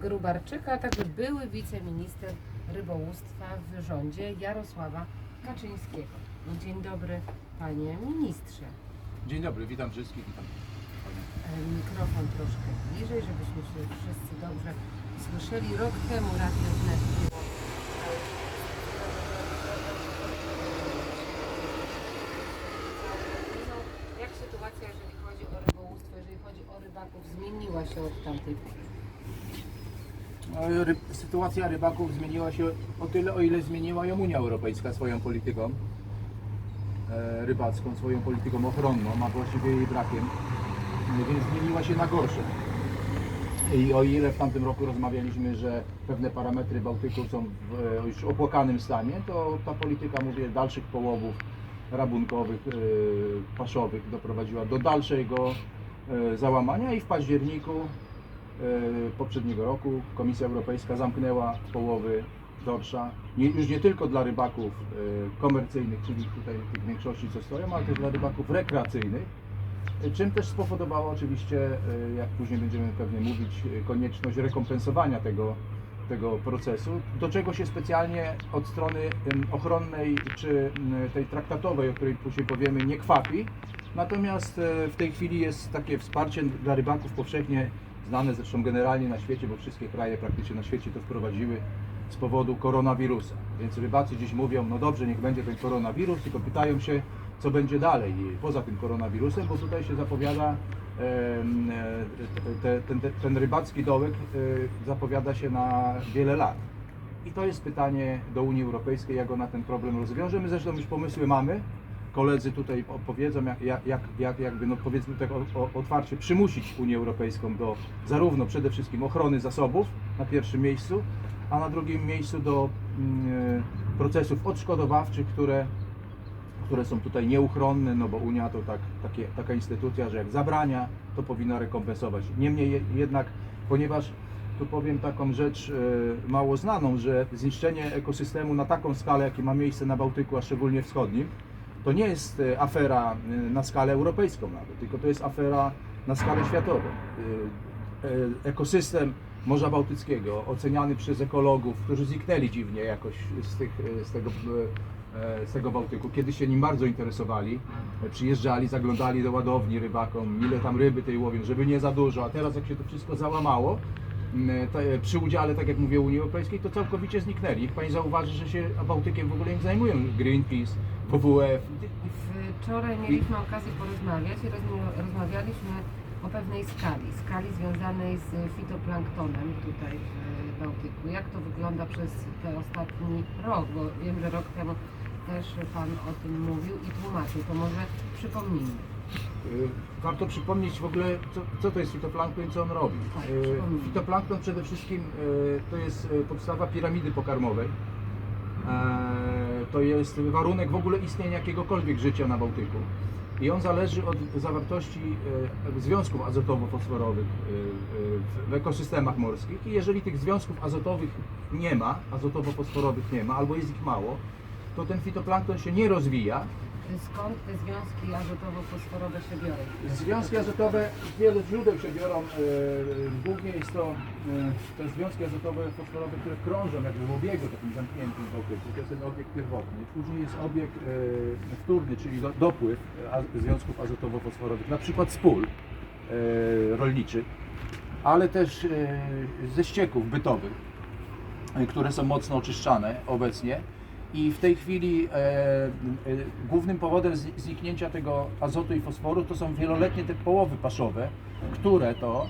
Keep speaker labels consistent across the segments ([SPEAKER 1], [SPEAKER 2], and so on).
[SPEAKER 1] Grubarczyka, a także były wiceminister rybołówstwa w rządzie Jarosława Kaczyńskiego. Dzień dobry panie ministrze.
[SPEAKER 2] Dzień dobry, witam wszystkich. Witam.
[SPEAKER 1] E, Mikrofon troszkę bliżej, żebyśmy się wszyscy dobrze słyszeli. Rok temu Radio Wnet było No, Jak sytuacja, jeżeli chodzi o rybołówstwo, jeżeli chodzi o rybaków, zmieniła się od tamtej pory?
[SPEAKER 2] Sytuacja rybaków zmieniła się o tyle, o ile zmieniła ją Unia Europejska swoją polityką e, rybacką, swoją polityką ochronną, a właściwie jej brakiem, E, więc zmieniła się na gorsze. I o ile w tamtym roku rozmawialiśmy, że pewne parametry Bałtyku są w e, już opłakanym stanie, to ta polityka, mówię, dalszych połowów rabunkowych, e, paszowych doprowadziła do dalszego załamania i w październiku poprzedniego roku. Komisja Europejska zamknęła połowy dorsza, nie, już nie tylko dla rybaków e, komercyjnych, czyli tutaj tych większości co stoją, ale też dla rybaków rekreacyjnych, e, czym też spowodowało oczywiście, jak później będziemy pewnie mówić, konieczność rekompensowania tego, tego procesu, do czego się specjalnie od strony ochronnej czy tej traktatowej, o której później powiemy, nie kwapi. Natomiast w tej chwili jest takie wsparcie dla rybaków powszechnie znane zresztą generalnie na świecie, bo wszystkie kraje praktycznie na świecie to wprowadziły z powodu koronawirusa. Więc rybacy dziś mówią, no dobrze, niech będzie ten koronawirus, tylko pytają się, co będzie dalej poza tym koronawirusem, bo tutaj się zapowiada e, te, ten, ten, ten rybacki dołek e, zapowiada się na wiele lat. I to jest pytanie do Unii Europejskiej, jak ona ten problem rozwiąże. My zresztą już pomysły mamy. Koledzy tutaj opowiedzą, jak, jak, jak, jak jakby, no powiedzmy tak otwarcie, przymusić Unię Europejską do zarówno przede wszystkim ochrony zasobów na pierwszym miejscu, a na drugim miejscu do mm, e, procesów odszkodowawczych, które, które są tutaj nieuchronne, no bo Unia to tak, takie, taka instytucja, że jak zabrania, to powinna rekompensować. Niemniej je- jednak, ponieważ tu powiem taką rzecz e, mało znaną, że zniszczenie ekosystemu na taką skalę, jakie ma miejsce na Bałtyku, a szczególnie wschodnim, to nie jest e, afera e, na skalę europejską nawet, tylko to jest afera na skalę światową. E, Ekosystem Morza Bałtyckiego, oceniany przez ekologów, którzy zniknęli dziwnie jakoś z, tych, z, tego, z tego Bałtyku. Kiedyś się nim bardzo interesowali, przyjeżdżali, zaglądali do ładowni rybakom, ile tam ryby tej łowią, żeby nie za dużo, a teraz jak się to wszystko załamało, przy udziale, tak jak mówię, Unii Europejskiej, to całkowicie zniknęli. Niech Pani zauważy, że się Bałtykiem w ogóle nie zajmują Greenpeace, WWF.
[SPEAKER 1] Wczoraj mieliśmy okazję porozmawiać i rozmawialiśmy o pewnej skali, skali związanej z fitoplanktonem tutaj w Bałtyku. Jak to wygląda przez ten ostatni rok, bo wiem, że rok temu też Pan o tym mówił i tłumaczył, to może przypomnijmy.
[SPEAKER 2] Y, Warto przypomnieć w ogóle, co, co to jest fitoplankton i co on robi.
[SPEAKER 1] Tak,
[SPEAKER 2] Y. Fitoplankton przede wszystkim y, to jest podstawa piramidy pokarmowej. To jest warunek w ogóle istnienia jakiegokolwiek życia na Bałtyku. I on zależy od zawartości e, związków azotowo-fosforowych e, e, w ekosystemach morskich. I jeżeli tych związków azotowych nie ma, azotowo-fosforowych nie ma, albo jest ich mało, to ten fitoplankton się nie rozwija,
[SPEAKER 1] Skąd te związki azotowo-fosforowe się biorą?
[SPEAKER 2] Związki azotowe z wielu źródeł się biorą. Głównie jest to te związki azotowe, fosforowe, które krążą jakby w obiegu takim zamkniętym w Bałtyku. To jest ten obieg pierwotny. Później jest obieg e, wtórny, czyli do, dopływ związków azotowo-fosforowych, na przykład z pól e, rolniczych, ale też e, ze ścieków bytowych, które są mocno oczyszczane obecnie. I w tej chwili e, e, głównym powodem zniknięcia tego azotu i fosforu to są wieloletnie te połowy paszowe, które to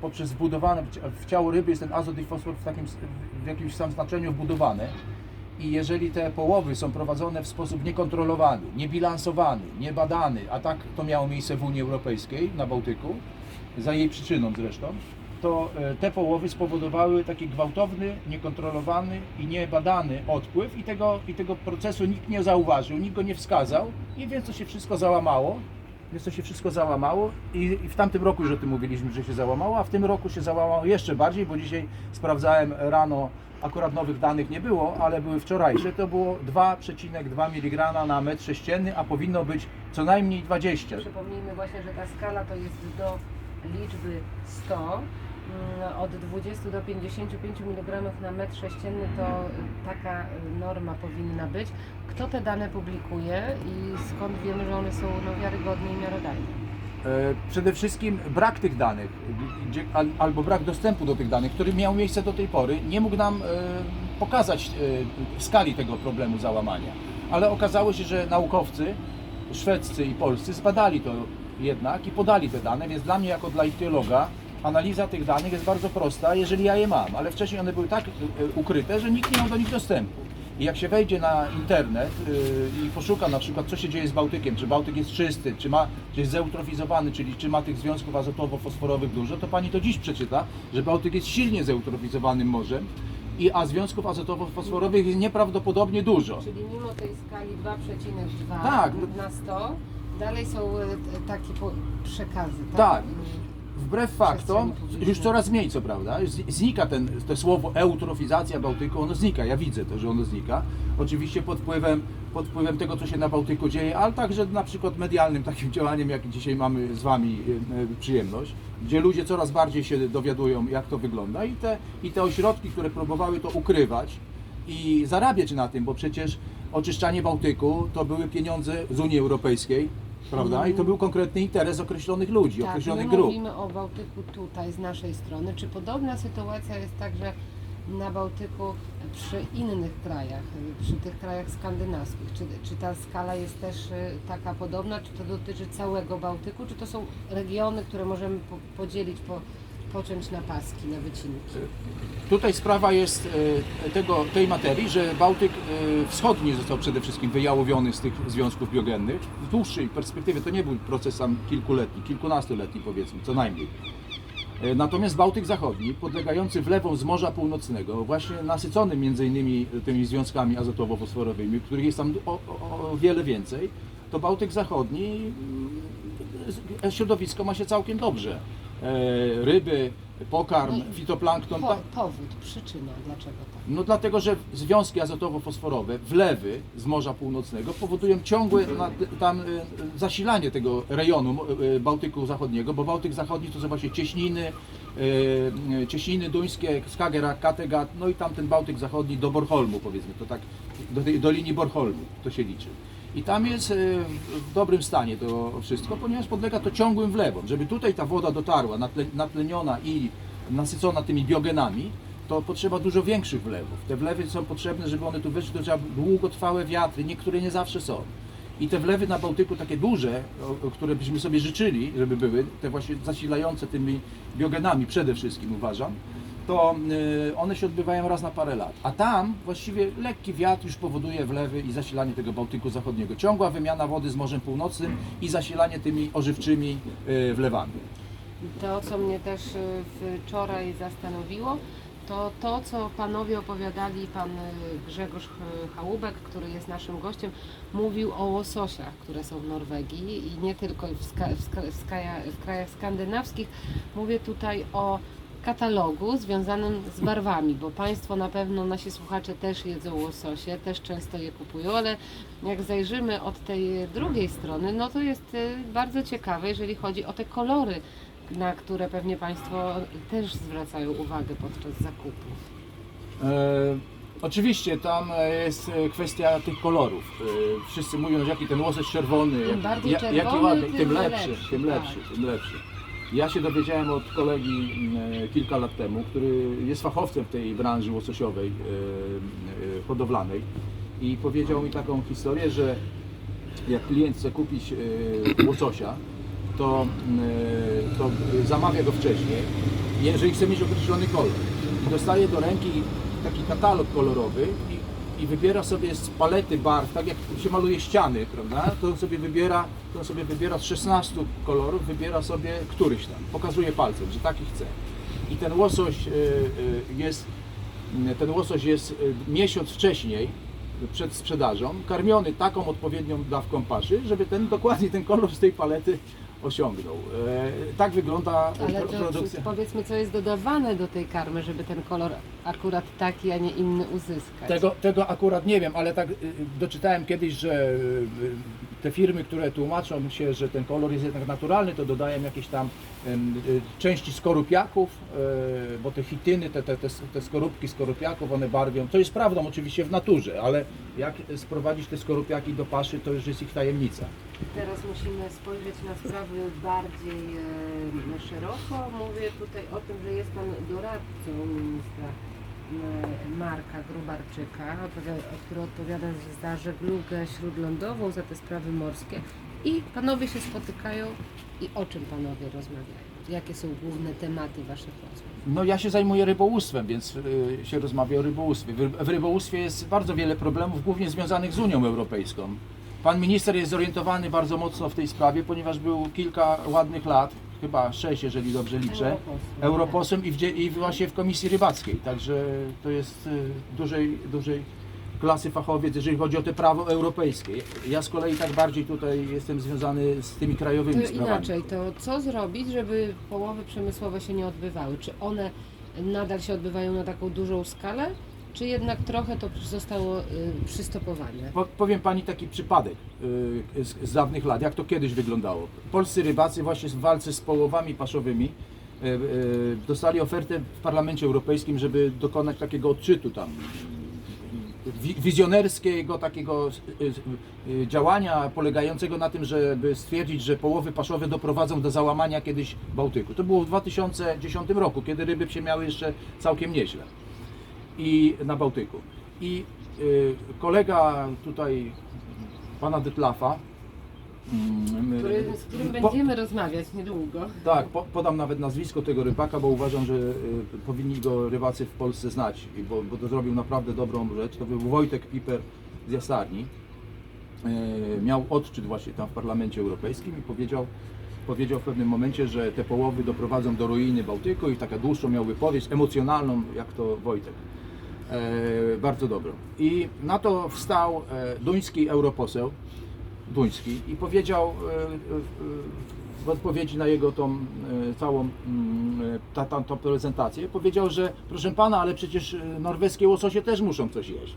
[SPEAKER 2] poprzez wbudowane w cia- w ciało ryby jest ten azot i fosfor w, takim, w jakimś tam znaczeniu wbudowany. I jeżeli te połowy są prowadzone w sposób niekontrolowany, niebilansowany, niebadany, a tak to miało miejsce w Unii Europejskiej, na Bałtyku, za jej przyczyną zresztą, to e, te połowy spowodowały taki gwałtowny, niekontrolowany i niebadany odpływ i tego, i tego procesu nikt nie zauważył, nikt go nie wskazał i więc to się wszystko załamało. Więc to się wszystko załamało i, i w tamtym roku już o tym mówiliśmy, że się załamało, a w tym roku się załamało jeszcze bardziej, bo dzisiaj sprawdzałem rano, akurat nowych danych nie było, ale były wczorajsze, to było 2,2 mg na metr sześcienny, a powinno być co najmniej 20.
[SPEAKER 1] Przypomnijmy właśnie, że ta skala to jest do liczby 100 mm, od 20 do 55 mg na metr sześcienny to taka norma powinna być. Kto te dane publikuje i skąd wiemy, że one są no, wiarygodne i miarodajne?
[SPEAKER 2] E, Przede wszystkim brak tych danych, albo brak dostępu do tych danych, który miał miejsce do tej pory, nie mógł nam e, pokazać e, skali tego problemu załamania. Ale okazało się, że naukowcy szwedzcy i polscy zbadali to jednak i podali te dane, więc dla mnie jako dla ichtiologa analiza tych danych jest bardzo prosta, jeżeli ja je mam, ale wcześniej one były tak e, ukryte, że nikt nie miał do nich dostępu. I jak się wejdzie na internet yy, i poszuka na przykład, co się dzieje z Bałtykiem, czy Bałtyk jest czysty, czy, ma, czy jest zeutrofizowany, czyli czy ma tych związków azotowo-fosforowych dużo, to pani to dziś przeczyta, że Bałtyk jest silnie zeutrofizowanym morzem, i, a związków azotowo-fosforowych jest nieprawdopodobnie dużo.
[SPEAKER 1] Czyli mimo tej skali 2,2
[SPEAKER 2] Tak.
[SPEAKER 1] na 100, dalej są y, takie przekazy, tak?
[SPEAKER 2] Tak. Wbrew faktom, już coraz mniej co prawda, znika ten, to słowo eutrofizacja Bałtyku, ono znika, ja widzę to, że ono znika. Oczywiście pod wpływem, pod wpływem tego, co się na Bałtyku dzieje, ale także na przykład medialnym takim działaniem, jak dzisiaj mamy z Wami e, e, przyjemność, gdzie ludzie coraz bardziej się dowiadują, jak to wygląda. I te, i te ośrodki, które próbowały to ukrywać i zarabiać na tym, bo przecież oczyszczanie Bałtyku to były pieniądze z Unii Europejskiej, prawda? I to był konkretny interes określonych ludzi,
[SPEAKER 1] Tak,
[SPEAKER 2] określonych
[SPEAKER 1] my
[SPEAKER 2] grup.
[SPEAKER 1] mówimy o Bałtyku tutaj, z naszej strony. Czy podobna sytuacja jest także na Bałtyku przy innych krajach, przy tych krajach skandynawskich? Czy, czy ta skala jest też y, taka podobna? Czy to dotyczy całego Bałtyku? Czy to są regiony, które możemy po, podzielić, po, pociąć na paski, na wycinki?
[SPEAKER 2] Tutaj sprawa jest e, tego, tej materii, że Bałtyk e, wschodni został przede wszystkim wyjałowiony z tych związków biogennych. W dłuższej perspektywie to nie był proces tam kilkuletni, kilkunastoletni powiedzmy, co najmniej. E, Natomiast Bałtyk Zachodni, podlegający wlewom z Morza Północnego, właśnie nasycony między innymi tymi związkami azotowo-fosforowymi, których jest tam o, o, o wiele więcej, to Bałtyk Zachodni, mm, środowisko ma się całkiem dobrze. E, Ryby, pokarm,
[SPEAKER 1] No
[SPEAKER 2] fitoplankton,
[SPEAKER 1] Po, powód, przyczyna, dlaczego tak?
[SPEAKER 2] no dlatego, że związki azotowo-fosforowe, wlewy z Morza Północnego powodują ciągłe na, tam y, zasilanie tego rejonu y, Bałtyku Zachodniego, bo Bałtyk Zachodni to są właśnie cieśniny, cieśniny duńskie, Skagerrak, Kattegat, no i tam ten Bałtyk Zachodni do Bornholmu powiedzmy, to tak do, tej, do linii Bornholmu to się liczy. I tam jest y, w dobrym stanie to wszystko, ponieważ podlega to ciągłym wlewom. Żeby tutaj ta woda dotarła, natle, natleniona i nasycona tymi biogenami, to potrzeba dużo większych wlewów. Te wlewy są potrzebne, żeby one tu weszły, to trzeba długotrwałe wiatry, niektóre nie zawsze są. I te wlewy na Bałtyku takie duże, które byśmy sobie życzyli, żeby były, te właśnie zasilające tymi biogenami przede wszystkim uważam, to y, one się odbywają raz na parę lat. A tam właściwie lekki wiatr już powoduje wlewy i zasilanie tego Bałtyku Zachodniego. Ciągła wymiana wody z Morzem Północnym i zasilanie tymi ożywczymi y, wlewami.
[SPEAKER 1] To, co mnie też y, wczoraj zastanowiło, to to, co panowie opowiadali, pan Grzegorz Ch- Chałubek, który jest naszym gościem, mówił o łososiach, które są w Norwegii i nie tylko w, ska, w, ska, w, w krajach skandynawskich. Mówię tutaj o katalogu związanym z barwami, bo Państwo na pewno, nasi słuchacze też jedzą łososie, też często je kupują, ale jak zajrzymy od tej drugiej strony, no to jest y, bardzo ciekawe, jeżeli chodzi o te kolory, na które pewnie Państwo też zwracają uwagę podczas zakupów.
[SPEAKER 2] E, oczywiście tam e, jest e, kwestia tych kolorów. E, wszyscy mówią, że jaki ten łosoś czerwony, jak- ja- jaki
[SPEAKER 1] czerwony,
[SPEAKER 2] ładny,
[SPEAKER 1] tym
[SPEAKER 2] tym lepszy,
[SPEAKER 1] lepszy,
[SPEAKER 2] tym
[SPEAKER 1] tak.
[SPEAKER 2] lepszy, tym lepszy. Ja się dowiedziałem od kolegi e, kilka lat temu, który jest fachowcem w tej branży łososiowej, e, e, hodowlanej i powiedział mi taką historię, że jak klient chce kupić łososia, to, e, to zamawia go wcześniej, jeżeli chce mieć określony kolor. I dostaje do ręki taki katalog kolorowy i, i wybiera sobie z palety barw, tak jak się maluje ściany, prawda? To on sobie wybiera, to on sobie wybiera z 16 kolorów, wybiera sobie któryś tam, pokazuje palcem, że taki chce. I ten łosoś e, e, jest, ten łosoś jest miesiąc wcześniej, przed sprzedażą, karmiony taką odpowiednią dawką paszy, żeby ten dokładnie ten kolor z tej palety osiągnął. E, tak wygląda
[SPEAKER 1] Ale to
[SPEAKER 2] produkcja.
[SPEAKER 1] powiedzmy, co jest dodawane do tej karmy, żeby ten kolor akurat taki, a nie inny uzyskać.
[SPEAKER 2] Tego, tego akurat nie wiem, ale tak y, doczytałem kiedyś, że y, te firmy, które tłumaczą się, że ten kolor jest jednak naturalny, to dodają jakieś tam y, części skorupiaków, e, bo te chityny, te, te, te, skorupki skorupiaków, one barwią. To jest prawdą oczywiście w naturze, ale jak sprowadzić te skorupiaki do paszy, to już jest ich tajemnica.
[SPEAKER 1] Teraz musimy spojrzeć na sprawy bardziej e, szeroko. Mówię tutaj o tym, że jest Pan doradcą ministra e, Marka Grubarczyka, odpowiada- który odpowiada za żeglugę śródlądową, za te sprawy morskie. I Panowie się spotykają i o czym Panowie rozmawiają? Jakie są główne tematy Waszych rozmów?
[SPEAKER 2] No ja się zajmuję rybołówstwem, więc y, się rozmawia o rybołówstwie. W rybołówstwie jest bardzo wiele problemów, głównie związanych z Unią Europejską. Pan minister jest zorientowany bardzo mocno w tej sprawie, ponieważ był kilka ładnych lat, chyba sześć, jeżeli dobrze liczę,
[SPEAKER 1] Europosłem.
[SPEAKER 2] i, w, i właśnie w Komisji Rybackiej. Także to jest y, dużej, dużej klasy fachowiec, jeżeli chodzi o te prawo europejskie. Ja z kolei tak bardziej tutaj jestem związany z tymi krajowymi
[SPEAKER 1] To
[SPEAKER 2] sprawami.
[SPEAKER 1] inaczej, to co zrobić, żeby połowy przemysłowe się nie odbywały? Czy one nadal się odbywają na taką dużą skalę, czy jednak trochę to zostało y, przystopowane?
[SPEAKER 2] Po- Powiem Pani taki przypadek y, z, z dawnych lat, jak to kiedyś wyglądało. Polscy rybacy właśnie w walce z połowami paszowymi y, y, dostali ofertę w Parlamencie Europejskim, żeby dokonać takiego odczytu tam wi- wizjonerskiego takiego y, y, działania polegającego na tym, żeby stwierdzić, że połowy paszowe doprowadzą do załamania kiedyś Bałtyku. To było w 2010 roku, kiedy ryby się miały jeszcze całkiem nieźle i na Bałtyku. I y, kolega tutaj pana Detlafa, mm,
[SPEAKER 1] Który, z którym
[SPEAKER 2] po-
[SPEAKER 1] będziemy rozmawiać niedługo.
[SPEAKER 2] tak, po, podam nawet nazwisko tego rybaka, bo uważam, że y, powinni go rybacy w Polsce znać, i bo, bo to zrobił naprawdę dobrą rzecz. To był Wojtek Piper z Jasarni. Y, miał odczyt właśnie tam w Parlamencie Europejskim i powiedział, powiedział w pewnym momencie, że te połowy doprowadzą do ruiny Bałtyku i taka dłuższą miał wypowiedź, emocjonalną, jak to Wojtek. E, bardzo dobrą. I na to wstał e, duński europoseł, duński, i powiedział e, w odpowiedzi na jego tą całą mm, ta, ta, tą prezentację, powiedział, że proszę pana, ale przecież norweskie łososie też muszą coś jeść.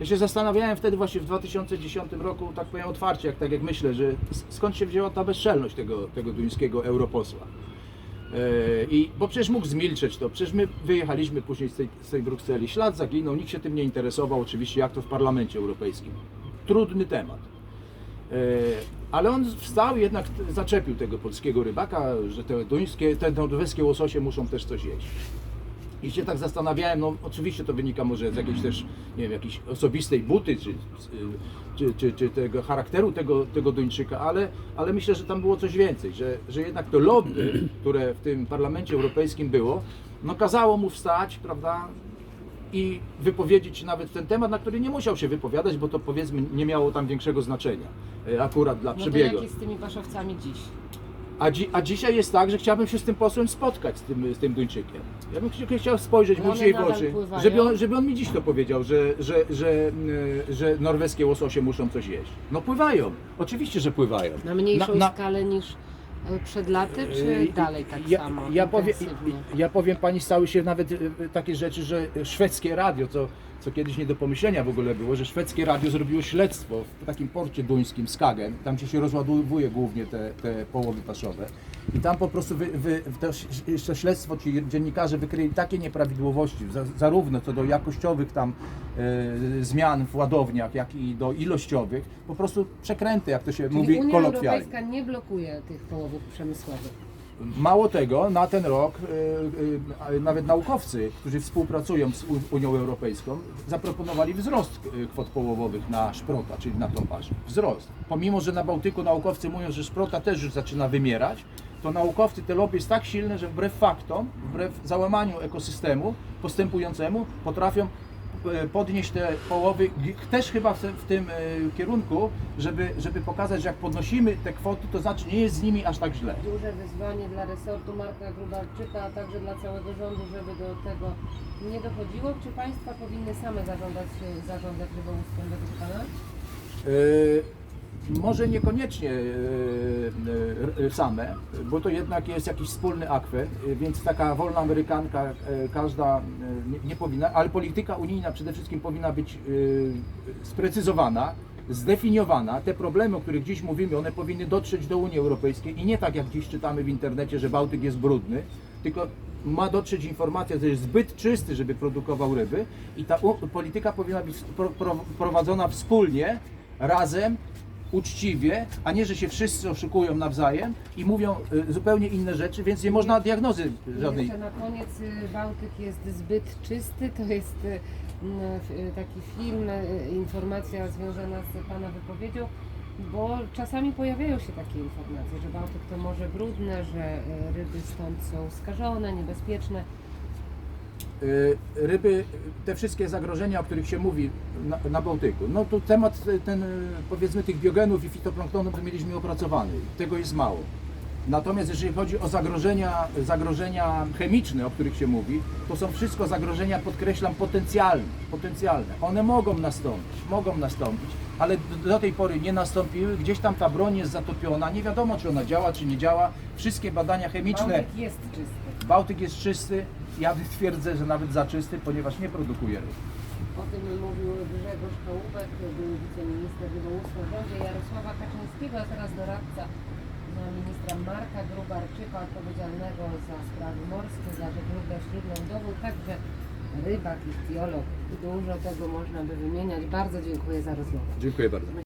[SPEAKER 2] Ja się zastanawiałem wtedy właśnie w 2010 roku, tak powiem otwarcie, jak, tak jak myślę, że skąd się wzięła ta bezczelność tego, tego duńskiego europosła. E, I, bo przecież mógł zmilczeć to, przecież my wyjechaliśmy później z tej, z tej Brukseli, ślad zaginął, nikt się tym nie interesował, oczywiście jak to w Parlamencie Europejskim. Trudny temat. E, Ale on wstał jednak zaczepił tego polskiego rybaka, że te duńskie, te norweskie łososie muszą też coś jeść. I się tak zastanawiałem, no oczywiście to wynika może z jakiejś też, nie wiem, jakiejś osobistej buty, czy, czy, czy, czy tego charakteru tego, tego Duńczyka, ale, ale myślę, że tam było coś więcej, że, że jednak to lobby, które w tym Parlamencie Europejskim było, no kazało mu wstać, prawda, i wypowiedzieć nawet ten temat, na który nie musiał się wypowiadać, bo to powiedzmy nie miało tam większego znaczenia, e, akurat dla
[SPEAKER 1] No to
[SPEAKER 2] przebiegu.
[SPEAKER 1] jak jest z tymi paszowcami dziś?
[SPEAKER 2] A, dzi, a dzisiaj jest tak, że chciałbym się z tym posłem spotkać, z tym, z tym Duńczykiem. Ja bym chci- chciał spojrzeć mu
[SPEAKER 1] One
[SPEAKER 2] dzisiaj w
[SPEAKER 1] nadal
[SPEAKER 2] oczy,
[SPEAKER 1] pływają?
[SPEAKER 2] żeby on, żeby on mi dziś to powiedział, że, że, że, e, że norweskie łososie muszą coś jeść. No pływają, oczywiście, że pływają.
[SPEAKER 1] Na mniejszą skalę niż przed laty, czy
[SPEAKER 2] Yy,
[SPEAKER 1] dalej tak
[SPEAKER 2] ja,
[SPEAKER 1] samo?
[SPEAKER 2] Ja powiem, ja powiem Pani, stały się nawet y, y, takie rzeczy, że szwedzkie radio, co, co kiedyś nie do pomyślenia w ogóle było, że szwedzkie radio zrobiło śledztwo w takim porcie duńskim, Skagen, tam gdzie się rozładowuje głównie te, te połowy paszowe. I tam po prostu wy, wy, to, śledztwo ci dziennikarze wykryli takie nieprawidłowości, za, zarówno co do jakościowych tam e, zmian w ładowniach, jak i do ilościowych, po prostu przekręty, jak to się
[SPEAKER 1] Czyli
[SPEAKER 2] mówi
[SPEAKER 1] Unia
[SPEAKER 2] kolokwialnie.
[SPEAKER 1] Europejska nie blokuje tych połowów przemysłowych.
[SPEAKER 2] Mało tego, na ten rok y, y, nawet naukowcy, którzy współpracują z Unią Europejską, zaproponowali wzrost kwot połowowych na szprota, czyli na tą paszę. Wzrost. Pomimo, że na Bałtyku naukowcy mówią, że szprota też już zaczyna wymierać, to naukowcy, te lobby jest tak silne, że wbrew faktom, wbrew załamaniu ekosystemu postępującemu, potrafią e, podnieść te połowy, też chyba w, tym e, kierunku, żeby, żeby pokazać, że jak podnosimy te kwoty, to znaczy nie jest z nimi aż tak źle.
[SPEAKER 1] Duże wyzwanie dla resortu Marka Grubarczyka, a także dla całego rządu, żeby do tego nie dochodziło. Czy państwa powinny same zarządzać, zarządzać rybołówstwem według Pana?
[SPEAKER 2] E, Może niekoniecznie e, e, same, bo to jednak jest jakiś wspólny akwen, e, więc taka wolna Amerykanka e, każda e, nie, powinna, ale polityka unijna przede wszystkim powinna być e, sprecyzowana zdefiniowana. Te problemy, o których dziś mówimy, one powinny dotrzeć do Unii Europejskiej i nie tak jak dziś czytamy w internecie, że Bałtyk jest brudny, tylko ma dotrzeć informacja, że jest zbyt czysty, żeby produkował ryby i ta polityka powinna być pro, pro, prowadzona wspólnie, razem, uczciwie, a nie, że się wszyscy oszukują nawzajem i mówią y, zupełnie inne rzeczy, więc nie można diagnozy żadnej.
[SPEAKER 1] Jeszcze na koniec y, Bałtyk jest zbyt czysty. To jest y, y, taki film, y, informacja związana z Pana wypowiedzią, bo czasami pojawiają się takie informacje, że Bałtyk to morze brudne, że y, ryby stąd są skażone, niebezpieczne.
[SPEAKER 2] Y, ryby, te wszystkie zagrożenia, o których się mówi na, na Bałtyku. No to temat y, ten, y, powiedzmy, tych biogenów i fitoplanktonu to mieliśmy opracowany. Tego jest mało. Natomiast jeżeli chodzi o zagrożenia, zagrożenia chemiczne, o których się mówi, to są wszystko zagrożenia, podkreślam, potencjalne. potencjalne. One mogą nastąpić, mogą nastąpić, ale do, do tej pory nie nastąpiły. Gdzieś tam ta broń jest zatopiona. Nie wiadomo, czy ona działa, czy nie działa. Wszystkie badania chemiczne
[SPEAKER 1] Bałtyk jest czysty.
[SPEAKER 2] Bałtyk jest czysty, ja twierdzę, że nawet za czysty, ponieważ nie produkuje ryb.
[SPEAKER 1] O tym mówił Grzegorz Kołubek, był wiceminister rybołówstwa w rządzie Jarosława Kaczyńskiego, a teraz doradca no, ministra Marka Grubarczyka, odpowiedzialnego za sprawy morskie, za żeglugę śródlądową, także rybak i biolog. Dużo tego można by wymieniać. Bardzo dziękuję za rozmowę.
[SPEAKER 2] Dziękuję bardzo.